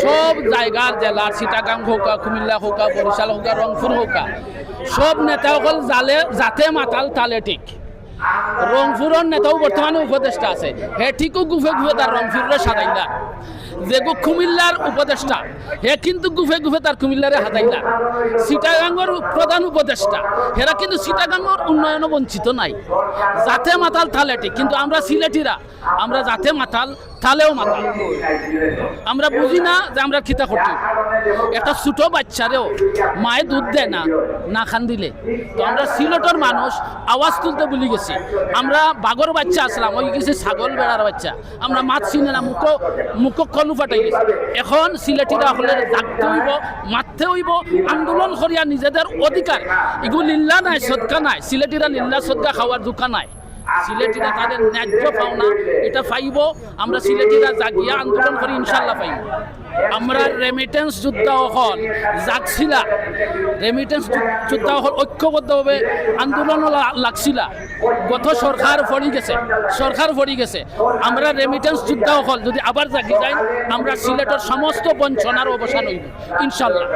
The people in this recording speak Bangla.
সব জায়গার জেলার সীতাকাম হোক, কুমিল্লা হোক, বরিশাল হোক, রংপুর হোক, সব নেতাসকল জালে যাতে মাতাল, তালে ঠিক। রংপুরের নেতাও বর্তমানে উপদেষ্টা আছে। হে ঠিকও গুফে গুফে তার রংপুরের সাদাইলা যে গো কুমিল্লার উপদেষ্টা, হে কিন্তু গুফে গুফে তার কুমিল্লারে হাতাইলা সিটাগাঙ্গর প্রধান উপদেষ্টা। হেরা কিন্তু সিটাগাঙ্গর উন্নয়ন বঞ্চিত নাই। যাতে মাতাল তালে ঠিক কিন্তু আমরা সিলেটিরা, আমরা যাতে মাতাল তালেও মাতাল। আমরা বুঝি না যে আমরা খিতা করতে। একটা ছোট বাচ্চারেও মায়ে দুধ দেয় না না খান দিলে। তো আমরা সিলেটের মানুষ, আওয়াজ তুলতে ভুলে গেছি। আমরা বাগর বাচ্চা আসলাম, ওই গেছি ছাগল বেড়ার বাচ্চা। আমরা মাছ চিনে না, মুখো মুখো কলু ফাটাই গেছি। এখন সিলেটিরা হলে জাগতে হইব, মারতে হইব, আন্দোলন করিয়া নিজেদের অধিকার এগুলো লিল্লা নাই, সদকা নাই। সিলেটিরা লিল্লা সদকা খাওয়ার দোকান নাই। সিলেটিরা তাদের ন্যায্য পাওনা, এটা পাইব। আমরা সিলেটিরা জাগিয়া আন্দোলন করি ইনশাল্লাহ পাইব। আমরা রেমিটেন্স যোদ্ধা হল, জাগছিলা। রেমিটেন্স যোদ্ধা হল, ঐক্যবদ্ধভাবে আন্দোলন লাগছিলা। গত সরকার পড়ি গেছে, সরকার পড়ি গেছে। আমরা রেমিটেন্স যোদ্ধা হল, যদি আবার জাগি যাই আমরা সিলেটের সমস্ত বঞ্চনার অবসান হইব ইনশাল্লাহ